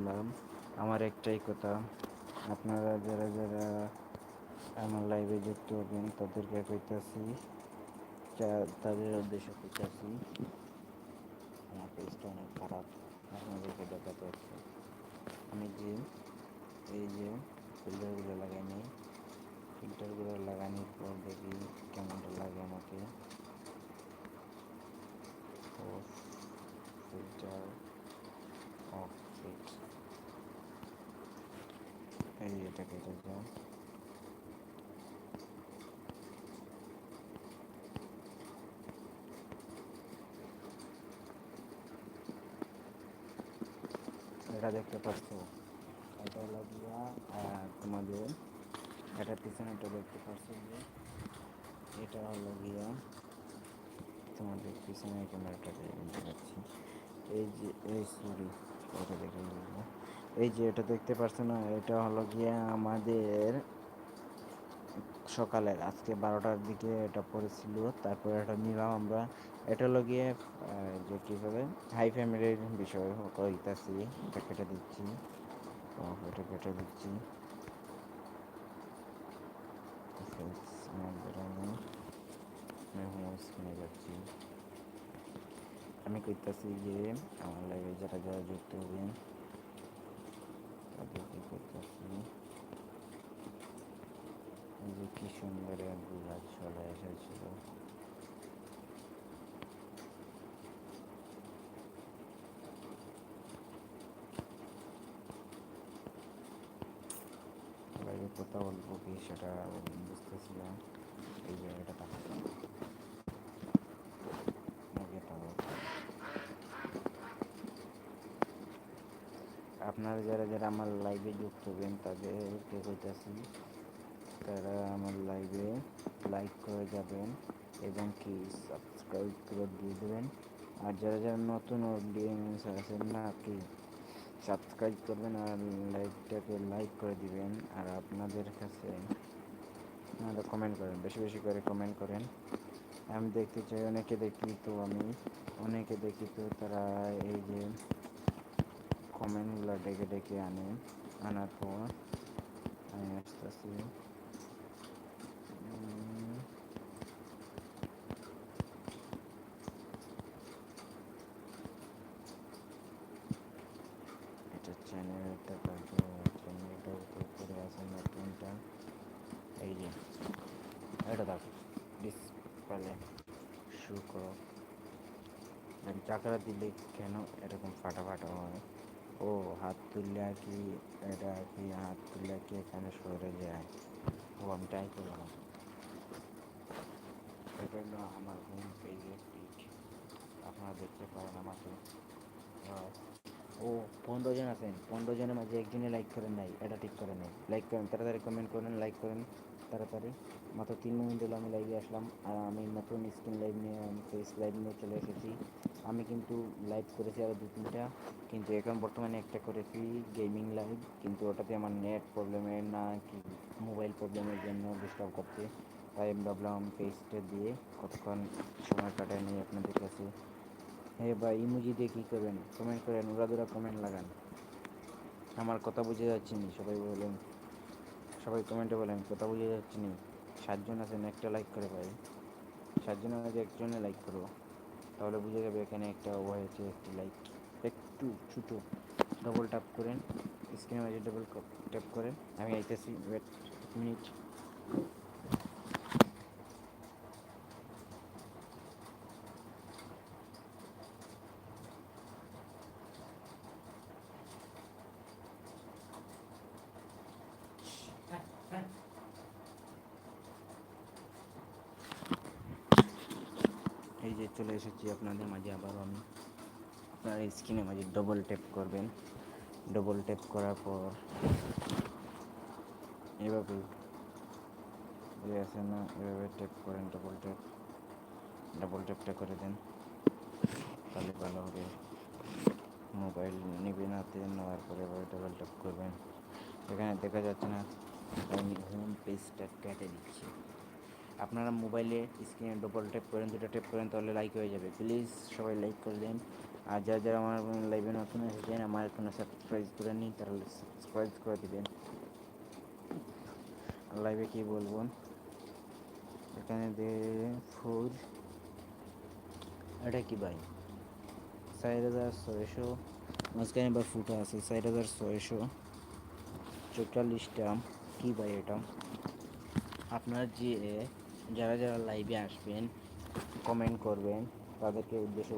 বললাম আমার একটাই কথা, আপনারা যারা যারা আমার লাইভে যুক্ত হবেন, তাদেরকে কইতাছি তাদের উদ্দেশ্যে কইতাছি, আমার পেজটা অনেক খারাপ, আপনাদেরকে দেখাতে হচ্ছে। আমি যে, এই যে ফিল্টারগুলো লাগাইনি ফিল্টারগুলো লাগানোর পর দেখি কেমনটা লাগে আমাকে। ফিল্টার অফ ফিট এই এটা কেটে যাও এটা দেখতে পাচ্ছ? এটা লাগিয়া তোমাদের, এটা পিছনেটা দেখতে পাচ্ছ যে, এটা হলো গিয়া, তোমাদের পিছনে ক্যামেরাটা দেখতে পাচ্ছি এই যে, এই সরি এটা দেখে এই যে এটা দেখতে পাচ্ছ না, এটা হলো গিয়ে আমাদের সকালের, আজকে বারোটার দিকে এটা পড়েছিল, তারপরে এটা নিলাম আমরা। এটা হলো গিয়ে যে কী কীভাবে হাই ফ্যামিলির বিষয় কইতাছি, এটা কেটে দিচ্ছি। এটা কেটে দিচ্ছি। আমি কইতাছি যে, আমার লাইভে যারা যারা যুক্ত হবেন তাদেরকে করতেছি যে কি সুন্দর এক গাছ চলে এসেছিল লাইভে কথা বলব কি সেটা বুঝতেছিলাম এই জায়গাটা আপনারা যারা যারা আমার লাইভে যুক্ত হবেন, তাদেরকে কইতাছি তারা আমার লাইভে লাইক করে যাবেন এবং কি সাবস্ক্রাইব করে দিয়ে দেবেন। আর যারা যারা নতুন অডিয়েন্স আছেন না, কি সাবস্ক্রাইব করবেন আর লাইভটাকে লাইক করে দিবেন, আর আপনাদের কাছে আপনারা কমেন্ট করেন, বেশি বেশি করে কমেন্ট করেন। আমি দেখতে চাই, অনেকে দেখি তো আমি, অনেকে দেখি তো তারা এই যে কমেন্টগুলো ডেকে ডেকে আনে, আনার পর আমি আসতেছি। এটা চ্যানেলটা চ্যানেলটার উপরে আছে নতুনটা। এই যে, এটা ডিসপ্লে শু করো। চাকরা দিলে কেন এরকম ফাটা ফাটা হয়? হাত তুললে কি এটা কি হাত তুললে কি এখানে সরে যায়। ও আমি ট্রাই করলাম এটা হলো আমার হোম পেজের পিক আপনারা দেখতে পারেন আমাকে। ও, পনেরো জন আছেন। পনেরো জনের মাঝে একজনে লাইক করেন নাই। এটা ঠিক করে নেই। লাইক করেন, তাড়াতাড়ি কমেন্ট করেন লাইক করেন, তাড়াতাড়ি। মাত্র তিন মিনিট হলো আমি লাইভে আসলাম, আর আমি নতুন স্ক্রিন লাইভ নিয়ে ফেস লাইভ নিয়ে চলে এসেছি। আমি কিন্তু লাইভ করেছি আরও দু তিনটা কিন্তু এখন বর্তমানে একটা করেছি গেমিং লাইভ কিন্তু ওটাতে আমার নেট প্রবলেমের না কি মোবাইল প্রবলেমের জন্য ডিস্টার্ব করছে। তাই আমি ভাবলাম পেজটা দিয়ে কতক্ষণ সময় কাটায় নিয়ে আপনাদের কাছে। হ্যাঁ বা ইমোজি দিয়ে কী করবেন? কমেন্ট করেন দুরা কমেন্ট লাগান। আমার কথা বুঝে যাচ্ছে নি, সবাই বলেন। সবাই কমেন্টে বলেন, কথা বুঝে যাচ্ছে নি। সাতজন আছেন একটা লাইক করে পাই। সাতজন আছে একজনে লাইক করব। তাহলে বুঝে যাবে এখানে একটা হয়েছে একটি লাইক একটু ছোটো ডবল ট্যাপ করেন স্ক্রিনে মাঝে ডবল ট্যাপ করেন। আমি আইতেছি ওয়েট মিনিট এই যে চলে এসেছি আপনাদের মাঝে আবারও আমি। আপনার স্ক্রিনে মাঝে ডবল ট্যাপ করবেন। ডবল ট্যাপ করার পর এভাবে আছে না, এভাবে ট্যাপ করেন ডবল ট্যাপ ডবল ট্যাপটা করে দেন। তাহলে ভালো হবে। মোবাইল নেবেন হাতে, নেওয়ার পরে এভাবে ডবল ট্যাপ করবেন। এখানে দেখা যাচ্ছে না, আমি হোম পেজটা কেটে দিচ্ছি। আপনারা মোবাইলে স্ক্রিনে ডবল ট্যাপ করেন, দুটো ট্যাপ করেন, তাহলে লাইক হয়ে যাবে। প্লিজ সবাই লাইক করে দেন। আর যারা যারা আমার লাইভে নতুন এসেছেন, আমার কোনো সাবস্ক্রাইব করে নিই তাহলে সাবস্ক্রাইব করে দেবেন। লাইভে কী বলব? এখানে দে এটা কি ভাই? চার হাজার ছয়শো। মাঝখানে বা ফুটো আছে, চার হাজার ছয়শো। চৌচল্লিশটা কী ভাই এটা? আপনার যে যারা যারা লাইভে আসবেন কমেন্ট করবেন, তাদেরকে উদ্দেশ্য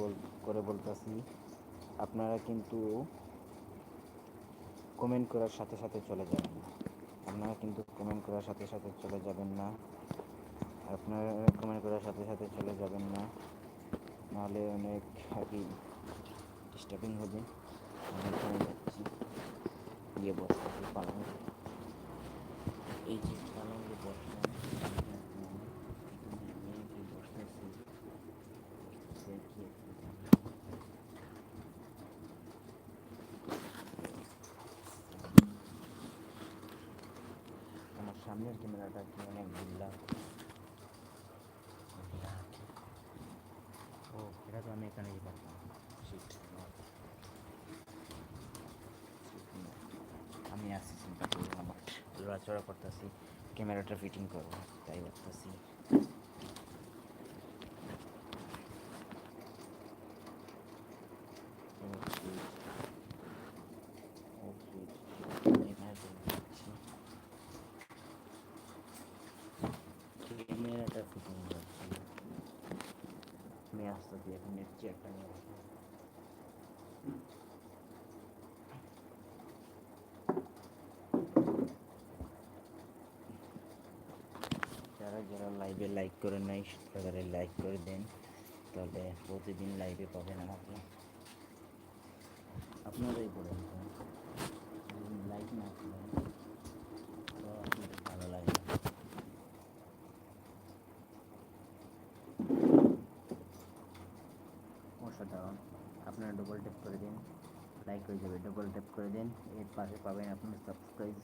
করে বলতেছি, আপনারা কিন্তু কমেন্ট করার সাথে সাথে চলে যাবেন না। আপনারা কিন্তু কমেন্ট করার সাথে সাথে চলে যাবেন না। আপনারা কমেন্ট করার সাথে সাথে চলে যাবেন না। নাহলে অনেক আর কি ডিস্টার্বিং হবে। গিয়ে পালং এই যে বসলাম এখানে আমি গিয়ে বসতেছি দেখি আমার ক্যামেরাটা কি অনেক বিল্লা ও এটা তো আমি এখানেই. আমি আসছি চিন্তা করব আমার লড়াচড়া করতেছি। ক্যামেরাটা ফিটিং করব, তাই ভাবতেছি ক্যামেরাটা ফিটিং করছি আমি আসতেছি এখন নেট চেয়ারটা নিয়ে আসব। যারা যারা লাইভে লাইক করে নাই তারা লাইক করে দেন। তাহলে প্রতিদিন লাইভে পাবেন আমাকে। আপনারাই বলেন লাইক না তো ভালো লাগে আপনারা ডবল ট্যাপ করে দিন লাইক হয়ে যাবে ডবল ট্যাপ করে দিন। এর পাশে পাবেন আপনার সাবস্ক্রাইব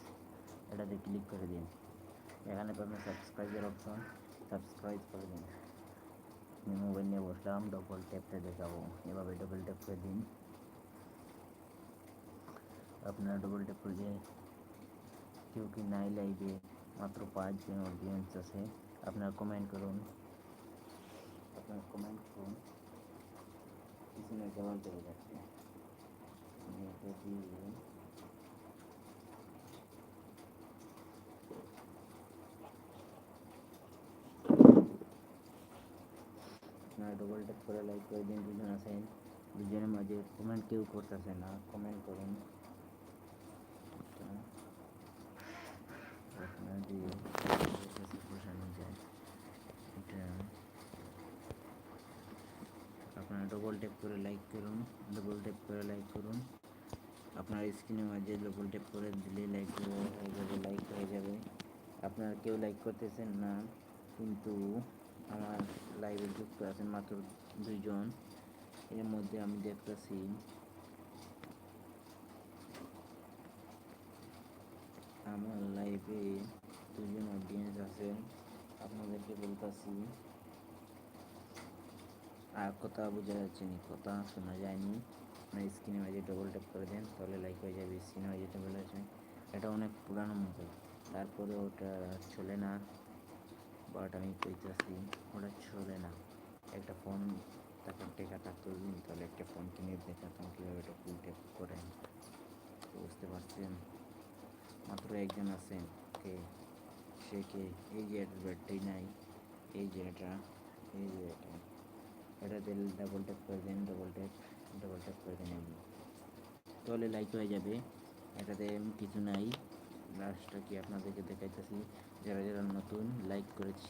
এটাতে ক্লিক করে দিন। এখানে পাবেন সাবস্ক্রাইবের অপশন সাবস্ক্রাইব করে দিন। আমি মোবাইল নিয়ে বসলাম ডবল ট্যাপটা দেখাবো। এভাবে ডবল ট্যাপ করে দিন। আপনারা ডবল ট্যাপ করে কেউ কি নাই লাইভে মাত্র পাঁচজন অডিয়েন্স আছে, আপনারা কমেন্ট করুন। আপনারা কমেন্ট করুন। পিছনে কেমন চলে যাচ্ছে আমি এটা দিয়ে আপনারা ডবল ট্যাপ করে লাইক করে দিন, দুজন আছেন, দুজনের মাঝে কমেন্ট কেউ করতেছে না কমেন্ট করুন। এটা আপনারা ডবল ট্যাপ করে লাইক করুন ডবল ট্যাপ করে লাইক করুন। আপনার স্ক্রিনের মাঝে ডবল ট্যাপ করে দিলে লাইক হয়ে যাবে লাইক হয়ে যাবে। আপনারা কেউ লাইক করতেছেন না, কিন্তু আমার লাইভে যুক্ত আছেন মাত্র দুইজন। এর মধ্যে আমি দেখতেছি আমার লাইভে দুজন অডিয়েন্স আছেন। আপনাদেরকে বলতেছি, আর কথা বোঝা যাচ্ছে না, কথা শোনা যায়নি। আপনার স্ক্রিনে মাঝে ডবল ট্যাপ করে দেন, তাহলে লাইক হয়ে যাবে স্ক্রিনে মাঝে ডবল আছে এটা অনেক পুরানো মোবাইল তারপরে ওটা চলে না। বাট আমি কইতেছি ওটা চলে না। একটা ফোন তাকে টেকা থাকতো দিন তাহলে একটা ফোন কিনে দেখাতাম কীভাবে এটা ফুল ট্যাপ করেন বুঝতে পারছেন মাত্র একজন আছেন কে? সে কে? এই যে ব্যাটারি নাই, এই যে এটা, এই যে এটা। এটা এটাতে ডাবল ট্যাপ করে দেন ডবল ট্যাপ ডবল ট্যাপ করে দেন এমনি। তাহলে লাইক হয়ে যাবে। এটাতে কিছু নাই। লাস্টটা কি আপনাদেরকে দেখাইতেছি? যারা যারা নতুন লাইক করেছি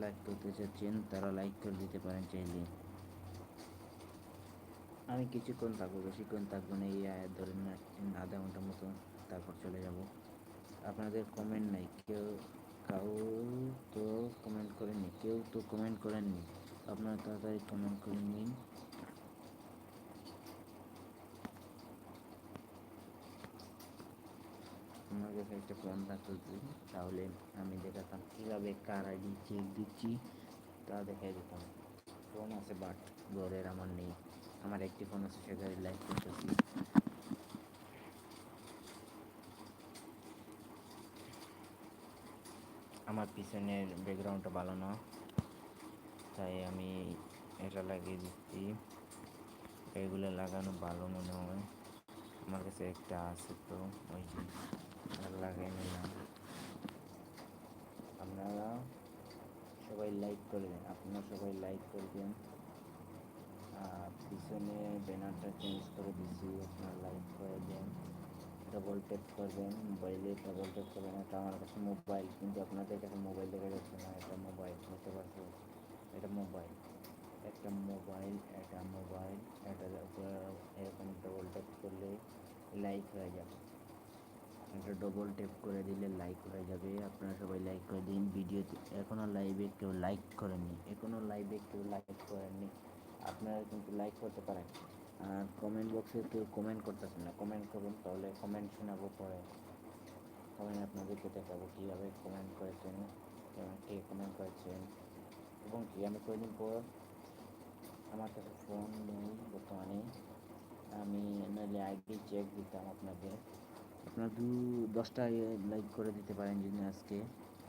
লাইক করতে চাচ্ছেন, তারা লাইক করে দিতে পারেন চাইলে। আমি কিছুক্ষণ থাকব, বেশিক্ষণ থাকব না, এই আয়াত ধরেন না, আধা ঘণ্টার মতো তারপর চলে যাব। আপনাদের কমেন্ট নাই, কেউ, কাউ তো কমেন্ট করেননি, কেউ তো কমেন্ট করেননি। আপনারা তাড়াতাড়ি কমেন্ট করে নিন। আমার কাছে একটা ফোন থাকতো তাহলে আমি দেখাতাম। কীভাবে কার আইডি চেক দিচ্ছি, তা দেখাই দিতাম ফোন আছে বাট ঘরের আমার নেই। আমার একটি ফোন আছে সেখানে লাইভ করতেছি। আমার পিছনের ব্যাকগ্রাউন্ডটা ভালো না, তাই আমি এটা লাগিয়ে দিচ্ছি। এগুলো লাগানো ভালো মনে হয়। আমার কাছে একটা আছে তো, ওই আপনারা সবাই লাইক করবেন আপনারা সবাই লাইক করবেন আর পিছনে ব্যানারটা চেঞ্জ করে দিচ্ছি আপনারা লাইক করে দেন। ডবল ট্যাপ করবেন মোবাইলে ডবল ট্যাপ করবেন। এটা আমার কাছে মোবাইল কিন্তু আপনাদের কাছে মোবাইল দেখা যাচ্ছে না, এটা মোবাইল বুঝতে পারছ এটা মোবাইল একটা মোবাইল এটা মোবাইল উপর এরকম ডবল ট্যাপ করলে লাইক হয়ে যাবে। এটা ডবল ট্যাপ করে দিলে লাইক হয়ে যাবে। আপনারা সবাই লাইক করে দিন। ভিডিওতে এখনও লাইভে কেউ লাইক করেননি। এখনও লাইভে কেউ লাইক করেননি। আপনারা কিন্তু লাইক করতে পারেন। আর কমেন্ট বক্সে কেউ কমেন্ট করতেছেন না। কমেন্ট করুন, তাহলে কমেন্ট শোনাবো পরে। কমেন্ট আপনাদেরকে দেখাবো কীভাবে কমেন্ট করেছেন কে কমেন্ট করেছেন। এবং কি, আমি কয়েকদিন পর আমার কাছে ফোন নেই বর্তমানে। আমি নাহলে আইডি চেক দিতাম আপনাদের। আপনারা দু দশটা লাইক করে দিতে পারেন যদি আজকে।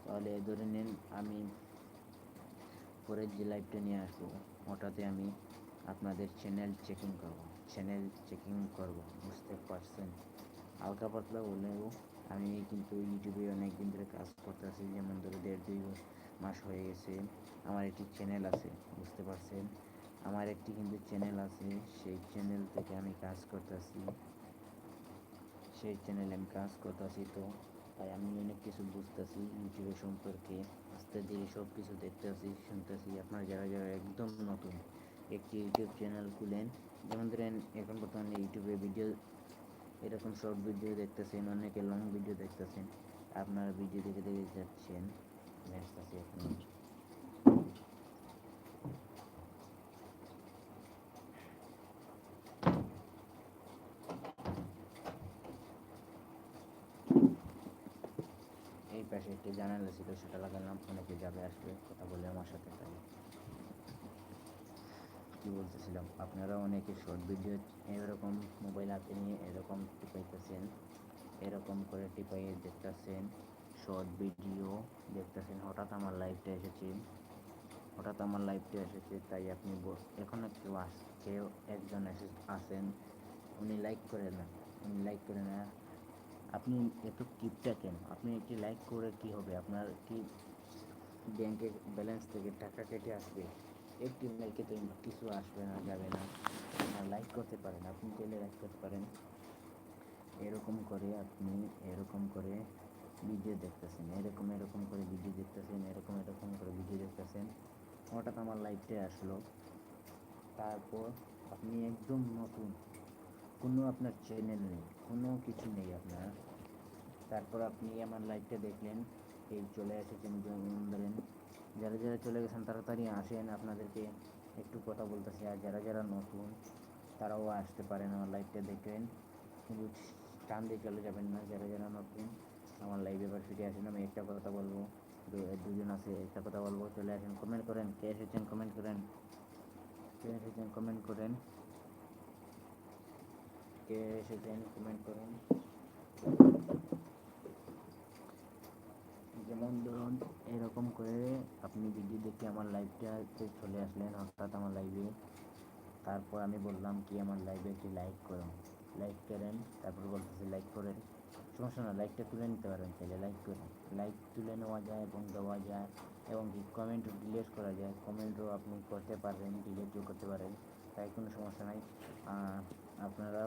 তাহলে ধরে নিন আমি পরের যে লাইভটা নিয়ে আসব, ওটাতে আমি আপনাদের চ্যানেল চেকিং করব। চ্যানেল চেকিং করব, বুঝতে পারছেন? হালকা পাতলা হলেও আমি কিন্তু ইউটিউবে অনেক দিন ধরে কাজ করতে আছি যেমন ধরো দেড়, দুই মাস হয়ে গেছে, আমার একটি চ্যানেল আছে, বুঝতে পারছেন? আমার একটি কিন্তু চ্যানেল আছে, সেই চ্যানেল থেকে আমি কাজ করতেছি। সেই চ্যানেলে আমি কাজ করতেছি তো তাই আমি অনেক কিছু বুঝতেছি ইউটিউবের সম্পর্কে। আস্তে ধীরে সব কিছু দেখতেছি, শুনতেছি। আপনারা যারা যারা একদম নতুন একটি ইউটিউব চ্যানেল খুলেন, যেমন ধরেন এখন বর্তমানে ইউটিউবে ভিডিও এরকম শর্ট ভিডিও দেখতেছেন, অনেকে লং ভিডিও দেখতেছেন, আপনারা ভিডিও দেখে দেখে যাচ্ছেন এই পাশে জানালা ছিল সেটা লাগালাম অনেকে যাবে আসবে, কথা বলে আমার সাথে তাই। কি বলতেছিলাম? আপনারা অনেকে শর্ট ভিডিও এরকম মোবাইল হাতে নিয়ে এরকম টিপাইতেছেন, এরকম করে টিপাইয়ে দেখতেছেন শর্ট ভিডিও দেখতেছেন, হঠাৎ আমার লাইভটা এসেছে, হঠাৎ আমার লাইভটা এসেছে, তাই আপনি ব- এখনও কেউ আস, কেউ একজন এসে আসেন উনি লাইক করে না, উনি লাইক করে না আপনি এত কিপটা কেন আপনি একটি লাইক করে কি হবে? আপনার কি ব্যাংকে ব্যালেন্স থেকে টাকা কেটে আসবে? একটি লাইকে তো কিছু আসবে না, যাবে না। আপনার লাইক করতে পারেন, আপনি চাইলে লাইক করতে পারেন। এরকম করে আপনি এরকম করে ভিডিও দেখতেছেন, এরকম এরকম করে ভিডিও দেখতেছেন, এরকম এরকম করে ভিডিও দেখতেছেন। হঠাৎ আমার লাইফে আসলো। তারপর আপনি একদম নতুন কোনো আপনার চ্যানেল নেই, কোনো কিছু নেই আপনার। তারপর আপনি আমার লাইভটা দেখলেন, এই চলে এসেছেন ধরেন যারা যারা চলে গেছেন, তাড়াতাড়ি আসেন, আপনাদেরকে একটু কথা বলতেছি। আর যারা যারা নতুন, তারাও আসতে পারেন আমার লাইভটা দেখবেন। কিন্তু টান দিয়ে চলে যাবেন না, যারা যারা নতুন, আমার লাইভে এবার ফিরে আসেন। আমি একটা কথা বলব দুজন আছে, একটা কথা বলব, চলে আসেন কমেন্ট করেন। কে এসেছেন কমেন্ট করেন। কে এসেছেন কমেন্ট করেন। কে এসেছেন কমেন্ট করেন। যেমন ধরুন, এরকম করে আপনি ভিডিও দেখে আমার লাইভটাতে চলে আসলেন হঠাৎ আমার লাইভে তারপর আমি বললাম কি আমার লাইভে একটি লাইক করুন লাইক করেন, তারপর বলতেছি লাইক করেন। সমস্যা না লাইকটা তুলে নিতে পারেন তাহলে লাইক করেন। লাইক তুলে নেওয়া যায় এবং দেওয়া যায়, এবং কি কমেন্ট ডিলিট করা যায়। কমেন্টও আপনি করতে পারবেন ডিলিটও করতে পারেন, তাই কোনো সমস্যা নাই। আপনারা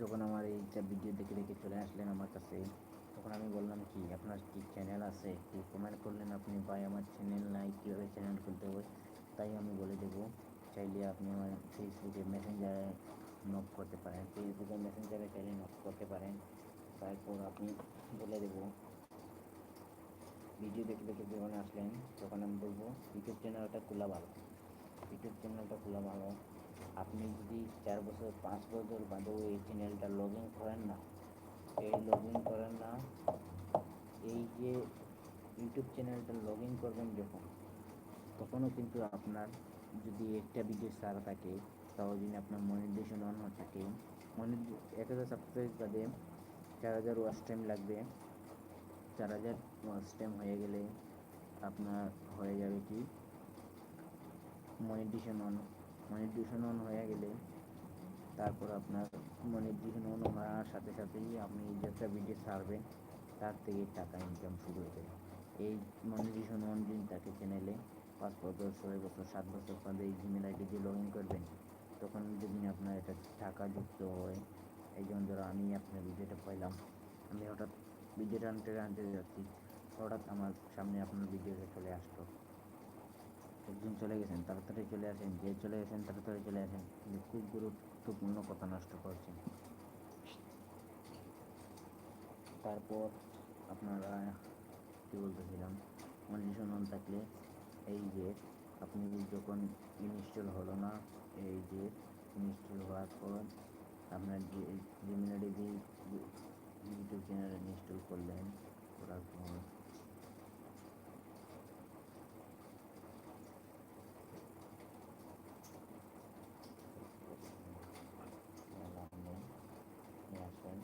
যখন আমার এই ভিডিও দেখে দেখে চলে আসলেন আমার কাছে, তখন আমি বললাম, কি, আপনার কি চ্যানেল আছে? একটু কমেন্ট করলেন আপনি, ভাই, আমার চ্যানেল নাই, কীভাবে চ্যানেল খুলতে হবে? তাই আমি বলে দেবো, চাইলে আপনি আমার ফেসবুকে মেসেঞ্জারে নক করতে পারেন ফেসবুকে মেসেঞ্জারে চাইলে নক করতে পারেন। তারপর আপনি বলে দেবো ভিডিও দেখে দেখে যখন আসলেন, তখন আমি বলব ইউটিউব চ্যানেলটা খোলা ভালো ইউটিউব চ্যানেলটা খোলা ভালো। আপনি যদি চার বছর, পাঁচ বছর বাদেও এই চ্যানেলটা লগ ইন করেন না, এই লগ ইন করেন না, এই যে ইউটিউব চ্যানেলটা লগ ইন করবেন যখন, তখনও কিন্তু আপনার যদি একটা ভিডিও সারা থাকে, তাও যদি আপনার মনিটাইজেশন অন থাকে মনি এক হাজার সাবস্ক্রাইব বাদে চার হাজার ওয়াচ টাইম লাগবে, চার হাজার ওয়াচ টাইম হয়ে গেলে আপনার হয়ে যাবে কি মনিটাইজেশন অন মনিটাইজেশন অন হয়ে গেলে তারপর আপনার মনিটাইজেশন অন হওয়ার সাথে সাথেই আপনি যে একটা ভিডিও ছাড়বেন তার থেকে টাকা ইনকাম শুরু হয়ে যাবে এই মনিটাইজেশন অন দিন তাকে চ্যানেলে পাঁচ বছর, ছয় বছর, সাত বছর পরে এই জিমেল আইডি দিয়ে লগ ইন করবেন। তখন যদি আপনার এটা টাকা যুক্ত হয়, এই যেমন ধরো আমি আপনার ভিডিওটা পাইলাম, আমি হঠাৎ ভিডিওটা আনতে আনতে যাচ্ছি, হঠাৎ আমার সামনে আপনার ভিডিওটা চলে আসলো। একজন চলে গেছেন, তাড়াতাড়ি চলে আসেন, যে চলে গেছেন তাড়াতাড়ি চলে আসেন। কিন্তু খুব গুরুত্বপূর্ণ কথা নষ্ট করছেন। তারপর আপনারা, কী বলতেছিলাম কন্ডিশন অন থাকলে এই যে আপনি যখন ইনস্টল হলো না, এই যে ইনস্টল হওয়ার পর আপনার যে জিমিনারি ইউটিউব চ্যানেল ইনস্টল করলেন, করার পর নিয়ে আসেন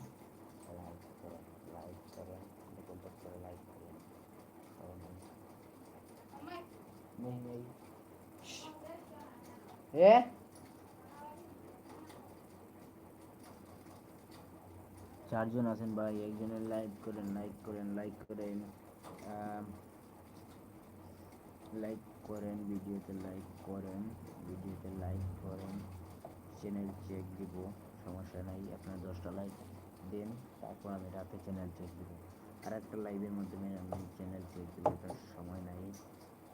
লাইক করেন লাইক করেন ডবল ট্যাপ করে লাইক করেন কারণ নেই নেই এ? চারজন আছেন ভাই, একজনের লাইক করেন লাইক করেন লাইক করেন লাইক করেন ভিডিওতে লাইক করেন ভিডিওতে লাইক করেন চ্যানেল চেক দিব, সমস্যা নাই, আপনার দশটা লাইক দেন, তারপর আমি রাতে চ্যানেল চেক দিব। আর একটা লাইভের মাধ্যমে আমি চ্যানেল চেক দিব সময় নাই।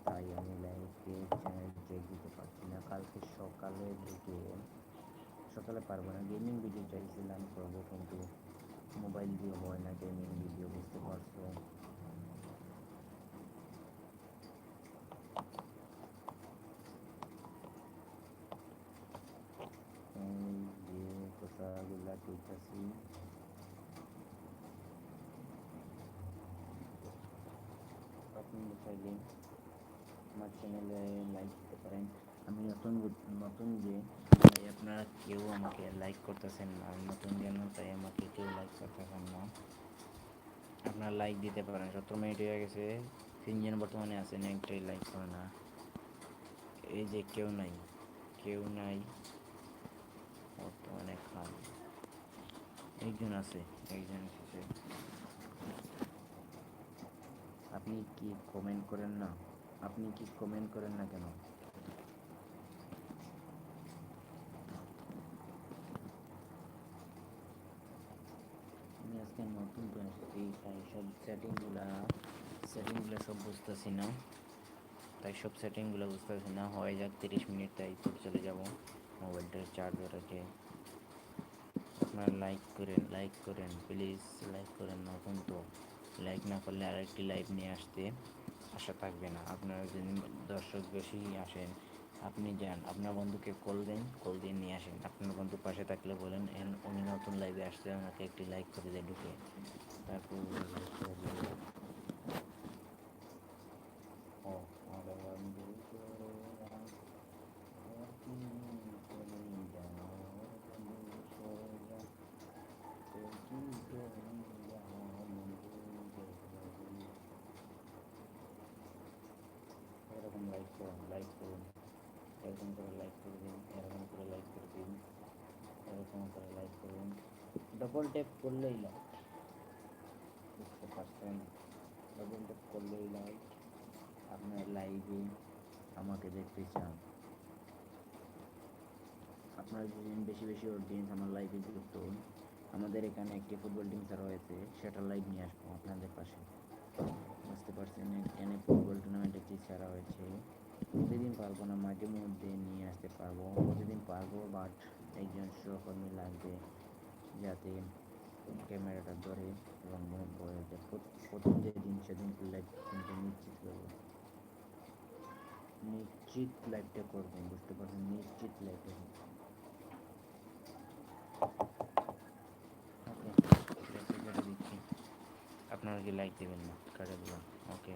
তাই আমি লাইভে চ্যানেল চেক দিতে পারছি না। কালকে সকালের দিকে, সকালে পারব না গেমিং ভিডিও চাইছিলাম করব কিন্তু মোবাইল দিয়ে হয় না গেমিং ভিডিও বুঝতে পারছ? কথাগুলা কইতাছি। আমার চ্যানেলে লাইক দিতে পারেন। আমি নতুন নতুন যে, তাই আপনারা কেউ আমাকে লাইক করতেছেন না। আমি নতুন জন্য তাই আমাকে কেউ লাইক করতেছেন না। আপনারা লাইক দিতে পারেন। সত্তর মিনিট হয়ে গেছে। তিনজন বর্তমানে আছেন, একটাই লাইক করে না। এই যে কেউ নাই। কেউ নাই। বর্তমানে খান। একজন আছে, একজন এসেছে। আপনি কি কমেন্ট করেন না? আপনি কি কমেন্ট করেন না কেন? আমি আজকে নতুন তাই সব সেটিংগুলা সেটিংগুলো সব বুঝতেছি না। তাই সব সেটিংগুলো বুঝতেছি না। হয়ে যাক তিরিশ মিনিট, তাই তো চলে যাব মোবাইলটার চার্জার আছে আপনারা লাইক করেন লাইক করেন প্লিজ লাইক করেন নতুন তো। লাইক না করলে আরেকটি লাইভ নিয়ে আসতে। আশা থাকবে না। আপনারা যদি দর্শক বেশি আসেন, আপনি যান, আপনার বন্ধুকে কল দেন, কল দিয়ে নিয়ে আসেন। আপনার বন্ধু পাশে থাকলে বলেন, "এন, উনি নতুন লাইভে আসতে ওনাকে একটি লাইক করে দেয় ঢুকে। তারপর ও আমার বন্ধু তোরা অতি করে যাও, বন্ধু সোজা, অতি করে যাও, বন্ধু সোজা। এরকম লাইক করুন, এরকম করে লাইক করে দিন, এরকম করে লাইক করে দিন, এরকম করে লাইক করুন। ডবল ট্যাপ করলেই লাইক বুঝতে পারছেন? ডবল ট্যাপ করলেই লাইক আপনার লাইভে আমাকে দেখতে চান। আপনারা যদি বেশি বেশি অডিয়েন্স আমার লাইভে যুক্ত হন, আমাদের এখানে একটি ফুটবল টিম হয়েছে সেটা লাইভ নিয়ে আসব আপনাদের পাশে। বুঝতে পারছেন? এখানে ফুটবল টুর্নামেন্ট একটি ছাড়া হয়েছে প্রতিদিন পারব না, মাঝে মধ্যে নিয়ে আসতে পারব। প্রতিদিন পারব বাট একজন সহকর্মী লাগবে যাতে ক্যামেরাটা ধরে এবং প্রথম যে দিন সেদিন লাইভ কিন্তু নিশ্চিত করব। নিশ্চিত লাইভটা করব, বুঝতে পারছেন? নিশ্চিত লাইভটা ওকে দিচ্ছি আপনারা কি লাইক দেবেন না? কেটে দিলাম ওকে